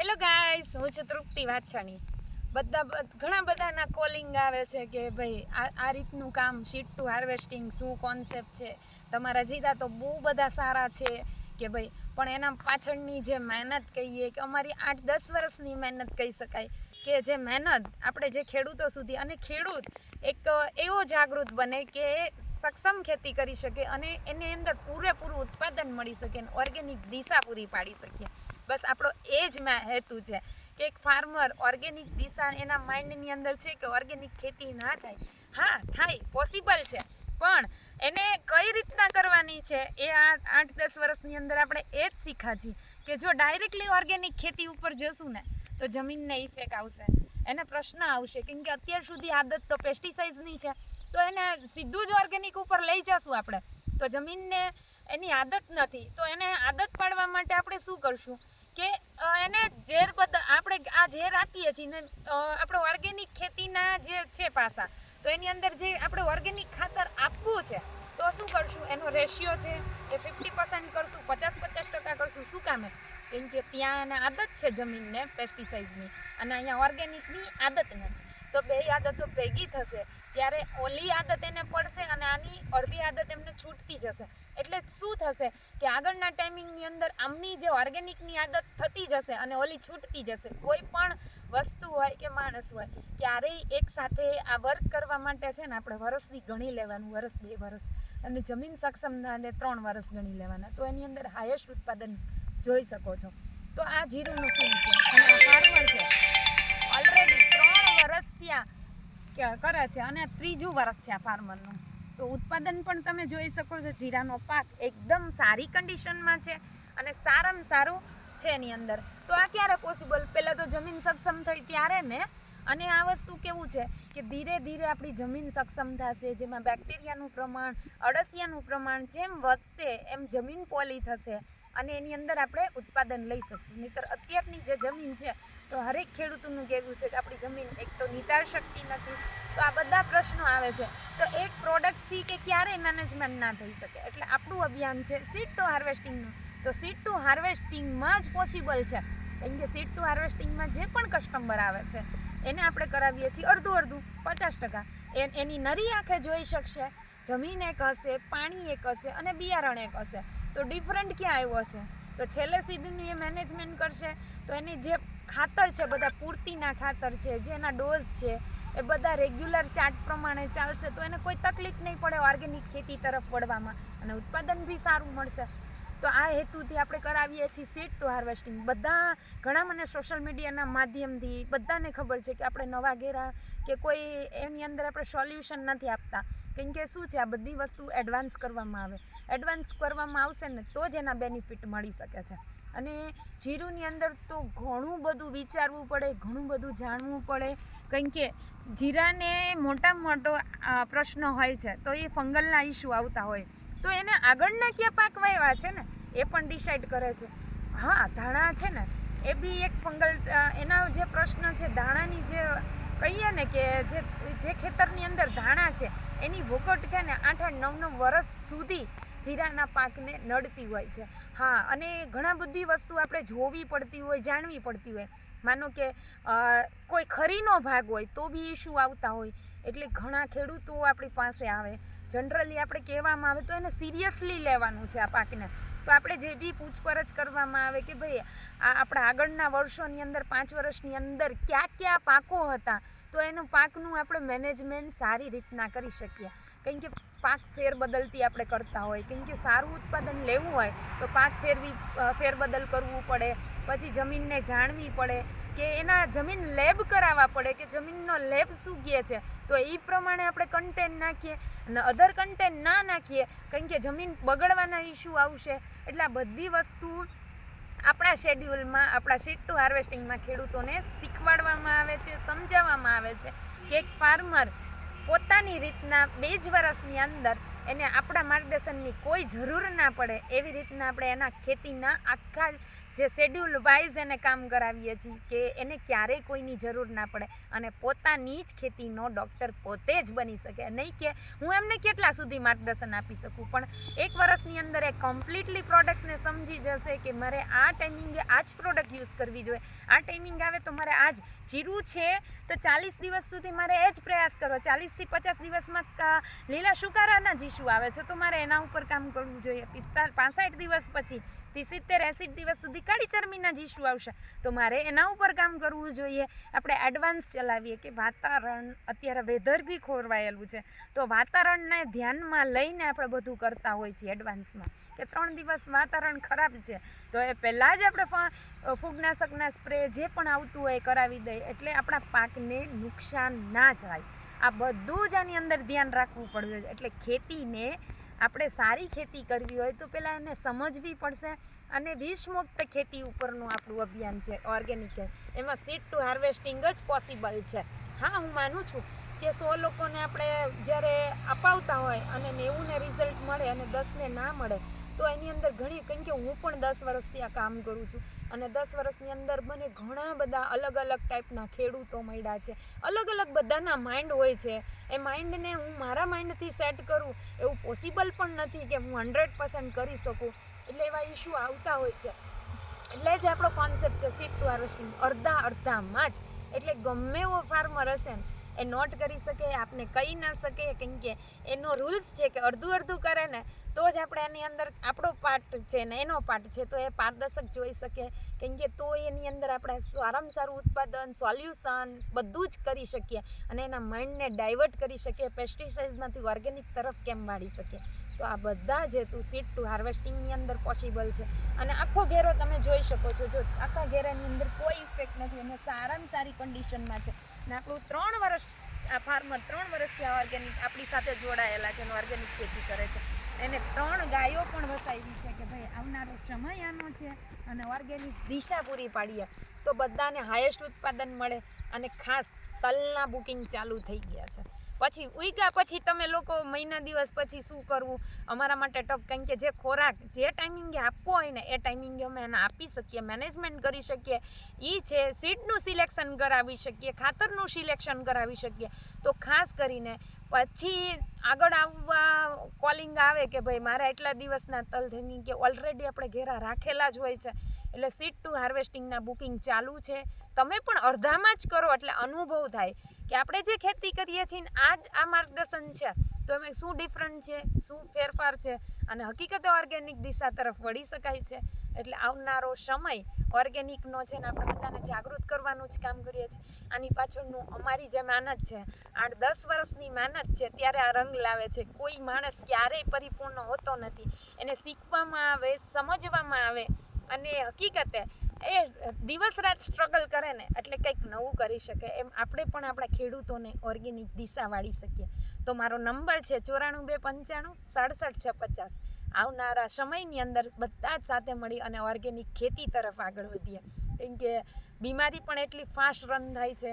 Hello guys હું છું તૃપ્તિ વાછાણી. બધા ઘણા બધાના કોલિંગ આવે છે કે ભાઈ આ આ રીતનું કામ શીટ ટુ હાર્વેસ્ટિંગ શું કોન્સેપ્ટ છે? તમારા જીદા તો બહુ બધા સારા છે કે ભાઈ, પણ એના પાછળની જે મહેનત કહીએ કે અમારી આઠ દસ વર્ષની મહેનત કહી શકાય કે જે મહેનત આપણે જે ખેડૂતો સુધી અને ખેડૂત એક, એવો જાગૃત બને કે સક્ષમ ખેતી કરી શકે અને એની અંદર પૂરેપૂરું ઉત્પાદન મળી શકે અને ઓર્ગેનિક દિશા પૂરી પાડી શકીએ બસ આપણો એ જ હેતુ છે કે એક ફાર્મર ઓર્ગેનિક દિશા એના માઇન્ડની અંદર છે કે ઓર્ગેનિક ખેતી ના થાય. હા, થાય પોસિબલ છે. પણ એને કઈ રીતના કરવાની છે એ આ આઠ, દસ વર્ષની અંદર આપણે એ જ શીખા છીએ કે જો ડાયરેક્ટલી ઓર્ગેનિક ખેતી ઉપર જશું ને, તો જમીનને ઇફેક્ટ આવશે. એને પ્રશ્ન આવશે કેમ કે અત્યાર સુધી આદત તો પેસ્ટિસાઇડ્સની છે. તો એને સીધું જ ઓર્ગેનિક ઉપર લઈ જશું આપણે. તો જમીનને એની આદત નથી. તો એને આદત પાડવા માટે આપણે શું કરશું? કે એને ઝેર બધા આપણે આ ઝેર આપીએ છીએ ને આપણે ઓર્ગેનિક ખેતીના જે છે પાસા, તો એની અંદર જે આપણે ઓર્ગેનિક ખાતર આપવું છે, તો શું કરશું? એનો રેશિયો છે એ ફિફ્ટી પર્સન્ટ કરશું, પચાસ પચાસ ટકા કરશું, શું કામે કેમ કે ત્યાં એને આદત છે જમીનને પેસ્ટિસાઇડની અને અહીંયા ઓર્ગેનિકની આદત નથી. તો બે આદતો ભેગી થશે, ત્યારે ઓલી આદત એને પડશે અને આની અડધી આદત એમને છૂટતી જશે. એટલે શું થશે કે આગળના ટાઈમિંગની અંદર આમની જે ઓર્ગેનિકની આદત થતી જશે અને ઓલી છૂટતી જશે, કોઈ પણ વસ્તુ હોય કે માણસ હોય, ક્યારેય એક સાથે આ વર્ક કરવા માટે છે ને આપણે વરસથી ગણી લેવાનું, વરસ બે વરસ. અને જમીન સક્ષમ અને ત્રણ વરસ ગણી લેવાના. તો એની અંદર હાયેસ્ટ ઉત્પાદન જોઈ શકો છો. તો આ જીરુંનું ફૂલ છે અને આ ફાર્મર છે. ઓલરેડી ત્રણ વરસ ત્યાં કરે છે અને ત્રીજું વરસ છે આ ફાર્મરનું તો ઉત્પાદન પણ તમે જોઈ શકો છો, જીરાનો પાક એકદમ સારી કન્ડિશનમાં છે અને સારામાં સારું છે એની અંદર. તો આ ક્યારે પોસિબલ પહેલાં તો જમીન સક્ષમ થઈ ત્યારે ને? અને આ વસ્તુ કેવું છે કે ધીરે ધીરે આપણી જમીન સક્ષમ થશે, જેમાં બેક્ટેરિયાનું પ્રમાણ, અળસિયાનું પ્રમાણ જેમ વધશે, એમ જમીન પોલી થશે. અને એની અંદર આપણે ઉત્પાદન લઈ શકશું. નહીતર અત્યારની જે જમીન છે, તો હરેક ખેડૂતોનું કહેવું છે કે આપણી જમીન એક તો નિતાર શક્તિ નથી. તો આ બધા પ્રશ્નો આવે છે. તો એક પ્રોડક્ટથી કે ક્યારેય મેનેજમેન્ટ ના થઈ શકે? એટલે આપણું અભિયાન છે સીડ ટુ હાર્વેસ્ટિંગનું તો સીડ ટુ હાર્વેસ્ટિંગમાં જ પોસિબલ છે. કેમ કે સીડ ટુ હાર્વેસ્ટિંગમાં જે પણ કસ્ટમર આવે છે, એને આપણે કરાવીએ છીએ અડધું અડધું, પચાસ ટકા. એની નરી આંખે જોઈ શકશે, જમીન એક હશે, પાણી એક હશે અને બિયારણ એક હશે. તો ડિફરન્ટ ક્યાં આવ્યો છે? તો છેલ્લે સીધું એ મેનેજમેન્ટ કરશે. તો એની જે ખાતર છે, બધા પૂર્તિના ખાતર છે, જે એના ડોઝ છે, એ બધા રેગ્યુલર ચાર્ટ પ્રમાણે ચાલશે. તો એને કોઈ તકલીફ નહીં પડે ઓર્ગેનિક ખેતી તરફ વળવામાં. અને ઉત્પાદન બી સારું મળશે. તો આ હેતુથી આપણે કરાવીએ છીએ સીડ ટુ હાર્વેસ્ટિંગ બધા ઘણા મને સોશિયલ મીડિયાના માધ્યમથી બધાને ખબર છે કે આપણે નવા ઘેરા કે કોઈ એની અંદર આપણે સોલ્યુશન નથી આપતા. કેમ કે શું છે, આ બધી વસ્તુ એડવાન્સ કરવામાં આવે. એડવાન્સ કરવામાં આવશે ને, તો જ એના બેનિફિટ મળી શકે છે. અને જીરુની અંદર તો ઘણું બધું વિચારવું પડે, ઘણું બધું જાણવું પડે. કંઈ કે જીરાને મોટામાં મોટો પ્રશ્ન હોય છે, તો એ ફંગલના ઇસ્યુ આવતા હોય. તો એને આગળના કયા પાક વાવ્યા છે ને, એ પણ ડિસાઈડ કરે છે. હા, ધાણા છે ને, એ બી એક ફંગલ એના જે પ્રશ્ન છે, ધાણાની જે કહીએ ને કે જે જે ખેતરની અંદર ધાણા છે, એની ભૂકટ છે ને આઠ આઠ નવ નવ વર્ષ સુધી જીરાના પાકને નડતી હોય છે. હા, અને ઘણા બધી વસ્તુ આપણે જોવી પડતી હોય, જાણવી પડતી હોય. માનો કે કોઈ ખરીનો ભાગ હોય તો બી ઇશ્યુ આવતા હોય. એટલે ઘણા ખેડૂતો આપણી પાસે આવે. જનરલી આપણે કહેવામાં આવે તો એને સિરિયસલી લેવાનું છે આ પાકને. તો આપણે જે બી પૂછપરછ કરવામાં આવે કે ભાઈ, આ આપણા આગળના વર્ષોની અંદર, પાંચ વર્ષની અંદર કયા કયા પાકો હતા, તો એનું પાકનું આપણે મેનેજમેન્ટ સારી રીતના કરી શકીએ. કેમ કે પાક ફેરબદલથી આપણે કરતા હોય. કેમ કે સારું ઉત્પાદન લેવું હોય તો પાક ફેરવી ફેરબદલ કરવું પડે. પછી જમીનને જાણવી પડે કે એના જમીન લેબ કરાવવા પડે કે જમીનનો લેબ શું કહે છે. તો એ પ્રમાણે આપણે કન્ટેન નાખીએ અને અધર કન્ટેન ના નાખીએ. કેમ કે જમીન બગડવાના ઇસ્યુ આવશે. એટલે આ બધી વસ્તુ આપણા શેડ્યુલમાં આપણા સીટ ટુ હાર્વેસ્ટિંગમાં ખેડૂતોને શીખવાડવામાં આવે છે, સમજાવવામાં આવે છે કે એક ફાર્મર પોતાની રીતના બે જ વર્ષની અંદર એને આપણા માર્ગદર્શનની કોઈ જરૂર ના પડે એવી રીતના આપણે એના ખેતીના આખા જે શેડ્યુલ વાઇઝ એને કામ કરાવીએ છીએ કે એને ક્યારેય કોઈની જરૂર ના પડે અને પોતાની જ ખેતીનો ડૉક્ટર પોતે જ બની શકે. નહીં કે હું એમને કેટલા સુધી માર્ગદર્શન આપી શકું, પણ એક વર્ષની અંદર એ કમ્પ્લીટલી પ્રોડક્ટ્સને સમજી જશે કે મારે આ ટાઈમિંગે આ જ પ્રોડક્ટ યુઝ કરવી જોઈએ. આ ટાઈમિંગ આવે તો મારે આ જ જીરું છે, તો ચાલીસ દિવસ સુધી મારે એ જ પ્રયાસ કરવો ચાલીસથી પચાસ દિવસમાં લીલા સુકારાના જીસુ આવે છે, તો મારે એના ઉપર કામ કરવું જોઈએ. પિસ્તાળ પાસઠ દિવસ પછી સિત્તેર એંસી દિવસ સુધી કાળી ચરમીના જીસુ આવશે. તો મારે એના ઉપર કામ કરવું જોઈએ. આપણે એડવાન્સ ચલાવીએ કે વાતાવરણ, અત્યારે વેધર બી ખોરવાયેલું છે. તો વાતાવરણને ધ્યાનમાં લઈને આપણે બધું કરતા હોય છીએ એડવાન્સમાં કે ત્રણ દિવસ વાતાવરણ ખરાબ છે, તો એ પહેલાં જ આપણે ફૂગનાશકના સ્પ્રે જે પણ આવતું હોય કરાવી દઈએ. એટલે આપણા પાકને નુકસાન ના જાય આ બધું જ આની અંદર ધ્યાન રાખવું પડે. એટલે ખેતીને આપણે સારી ખેતી કરવી હોય તો પહેલાં એને સમજવી પડશે. અને વિષમુક્ત ખેતી ઉપરનું આપણું અભિયાન છે ઓર્ગેનિક એમાં સીડ ટુ હાર્વેસ્ટિંગ જ પોસિબલ છે. હા, હું માનું છું કે સો લોકોને આપણે જ્યારે અપાવતા હોય અને નેવુંને રિઝલ્ટ મળે અને દસને ના મળે, તો એની અંદર ઘણી, કેમ કે હું પણ દસ વર્ષથી આ કામ કરું છું અને દસ વર્ષની અંદર મને ઘણા બધા અલગ અલગ ટાઈપના ખેડૂતો મળ્યા છે. અલગ અલગ બધાના માઇન્ડ હોય છે. એ માઇન્ડને હું મારા માઇન્ડથી સેટ કરું, એવું પોસિબલ પણ નથી કે હું હંડ્રેડ પર્સન્ટ કરી શકું. એટલે એવા ઇશ્યુ આવતા હોય છે. એટલે જ આપણો કોન્સેપ્ટ છે સીટ ટુ હાર્વેસ્ટિંગ અડધા અડધામાં જ. એટલે ગમે એવો ફાર્મર હશે ને, એ નોટ કરી શકે, આપને કહી ના શકે, કેમ કે એનો રૂલ્સ છે કે અડધું અડધું કરે ને, તો જ આપણે એની અંદર આપણો પાર્ટ છે ને, એનો પાર્ટ છે, તો એ પારદર્શક જોઈ શકે. કેમ કે તો એની અંદર આપણે સારામાં સારું ઉત્પાદન સોલ્યુશન બધું જ કરી શકીએ. અને એના માઇન્ડને ડાયવર્ટ કરી શકીએ પેસ્ટિસાઇડમાંથી ઓર્ગેનિક તરફ કેમ વાળી શકીએ. તો આ બધા જ હેતુ સીડ ટુ હાર્વેસ્ટિંગની અંદર પોસિબલ છે. અને આખો ઘેરો તમે જોઈ શકો છો, જો આખા ઘેરાની અંદર કોઈ ઇફેક્ટ નથી અને સારામાં સારી કન્ડિશનમાં છે. અને આપણું ત્રણ વર્ષ આ ફાર્મર ત્રણ વર્ષથી આ ઓર્ગેનિક આપણી સાથે જોડાયેલા છે અને ઓર્ગેનિક ખેતી કરે છે. એને ત્રણ ગાયો પણ વસાવી છે કે ભાઈ આવનારો સમય આનો છે અને ઓર્ગેનિક દિશા પૂરી પાડીએ તો બધાને હાઈએસ્ટ ઉત્પાદન મળે અને ખાસ તલના બુકિંગ ચાલુ થઈ ગયા છે. પછી ઉગ્યા પછી તમે લોકો મહિના દિવસ પછી શું કરવું? અમારા માટે ટફ કારણ કે જે ખોરાક, જે ટાઈમિંગે આપવો હોય ને, એ ટાઈમિંગે અમે એને આપી શકીએ મેનેજમેન્ટ કરી શકીએ. એ છે સીડનું સિલેક્શન કરાવી શકીએ, ખાતરનું સિલેક્શન કરાવી શકીએ. તો ખાસ કરીને પછી આગળ આવવા કોલિંગ આવે કે ભાઈ મારા એટલા દિવસના તલ થઈ કે ઓલરેડી આપણે ઘેરા રાખેલા જ હોય છે. એટલે સીટ ટુ હાર્વેસ્ટિંગના બુકિંગ ચાલુ છે. તમે પણ અડધામાં જ કરો, એટલે અનુભવ થાય. કે આપણે જે ખેતી કરીએ છીએ આ આ માર્ગદર્શન છે, તો એમાં શું ડિફરન્ટ છે, શું ફેરફાર છે અને હકીકતે ઓર્ગેનિક દિશા તરફ વળી શકાય છે? એટલે આવનારો સમય ઓર્ગેનિકનો છે ને આપણે બધાને જાગૃત કરવાનું જ કામ કરીએ છીએ. આની પાછળનું અમારી જે માનત છે, આઠ દસ વર્ષની માનત છે, ત્યારે આ રંગ લાવે છે. કોઈ માણસ ક્યારેય પરિપૂર્ણ હોતો નથી. એને શીખવામાં આવે, સમજવામાં આવે અને હકીકતે એ દિવસ રાત સ્ટ્રગલ કરે ને, એટલે કંઈક નવું કરી શકે. એમ આપણે પણ આપણા ખેડૂતોને ઓર્ગેનિક દિશા વાળી શકીએ. તો મારો નંબર છે ચોરાણું બે પંચાણું, સડસઠ છ પચાસ. આવનારા સમયની અંદર બધા જ સાથે મળી અને ઓર્ગેનિક ખેતી તરફ આગળ વધીએ. કેમ કે બીમારી પણ એટલી ફાસ્ટ રન થાય છે.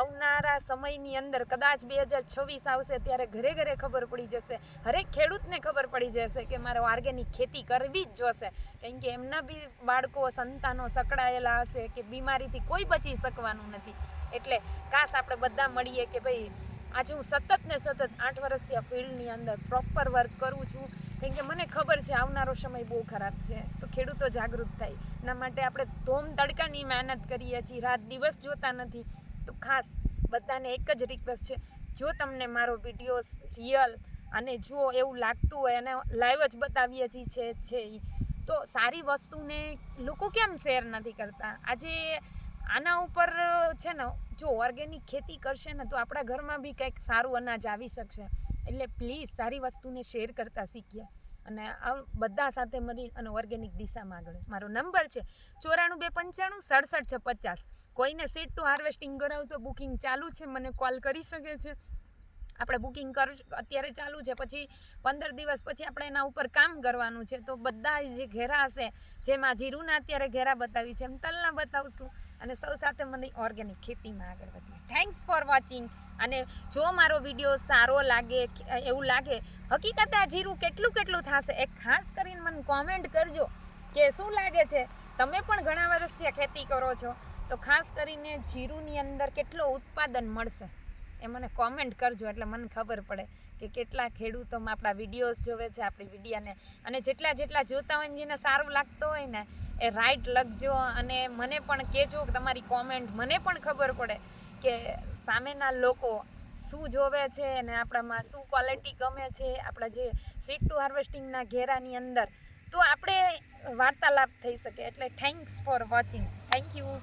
આવનારા સમયની અંદર કદાચ બે હજાર છવ્વીસ આવશે ત્યારે ઘરે ઘરે ખબર પડી જશે. હરેક ખેડૂતને ખબર પડી જશે કે મારે ઓર્ગેનિક ખેતી કરવી જ જોશે. કેમ કે એમના બી બાળકો, સંતાનો સકળાયેલા હશે કે બીમારીથી કોઈ બચી શકવાનું નથી. એટલે કાશ આપણે બધા મળીએ કે ભાઈ, આજે હું સતત ને સતત આઠ વર્ષથી આ ફિલ્ડની અંદર પ્રોપર વર્ક કરું છું. કેમ કે મને ખબર છે આવનારો સમય બહુ ખરાબ છે. તો ખેડૂતો જાગૃત થાય. એના માટે આપણે ધોમ તડકાની મહેનત કરીએ છીએ. રાત દિવસ જોતા નથી. તો ખાસ બધાને એક જ રિક્વેસ્ટ છે. જો તમને મારો વીડિયો રિયલ અને જો એવું લાગતું હોય અને લાઈવ જ બતાવીએ છીએ છે છે એ તો સારી વસ્તુને લોકો કેમ શેર નથી કરતા? આજે આના ઉપર છે ને, જો ઓર્ગેનિક ખેતી કરશે ને, તો આપણા ઘરમાં બી કંઈક સારું અનાજ આવી શકશે. એટલે પ્લીઝ સારી વસ્તુને શેર કરતા શીખીએ. અને આ બધા સાથે મળી અને ઓર્ગેનિક દિશામાં આગળ. મારો નંબર છે ચોરાણું બે પંચાણું, સડસઠ છ પચાસ. કોઈને સીટ ટુ હાર્વેસ્ટિંગ કરાવું બુકિંગ ચાલુ છે, મને કોલ કરી શકે છે. આપણે બુકિંગ કર, અત્યારે ચાલુ છે, પછી પંદર દિવસ પછી આપણે એના ઉપર કામ કરવાનું છે. તો બધા જે ઘેરા હશે, જેમાં જીરુના અત્યારે ઘેરા બતાવી છે, એમ તલના બતાવશું. અને સૌ સાથે મને ઓર્ગેનિક ખેતીમાં આગળ વધીએ. થેન્ક્સ ફોર વોચિંગ અને જો મારો વીડિયો સારો લાગે, એવું લાગે, હકીકતે આ જીરું કેટલું કેટલું થશે, એ ખાસ કરીને મને કોમેન્ટ કરજો કે શું લાગે છે. તમે પણ ઘણા વર્ષથી આ ખેતી કરો છો, તો ખાસ કરીને જીરુંની અંદર કેટલો ઉત્પાદન મળશે, એ મને કોમેન્ટ કરજો, એટલે મને ખબર પડે કે કેટલા ખેડૂતોમાં આપણા વિડીયોઝ જોવે છે આપણી વિડીયાને અને જેટલા જેટલા જોતા હોય જેને સારું લાગતો હોય ને એ રાઈટ લખજો અને મને પણ કહેજો તમારી કોમેન્ટ મને પણ ખબર પડે કે સામેના લોકો શું જોવે છે અને આપણામાં શું ક્વોલિટી ગમે છે, આપણા જે સીટ ટુ હાર્વેસ્ટિંગના ઘેરાની અંદર. તો આપણે વાર્તાલાપ થઈ શકે. એટલે thanks for watching thank you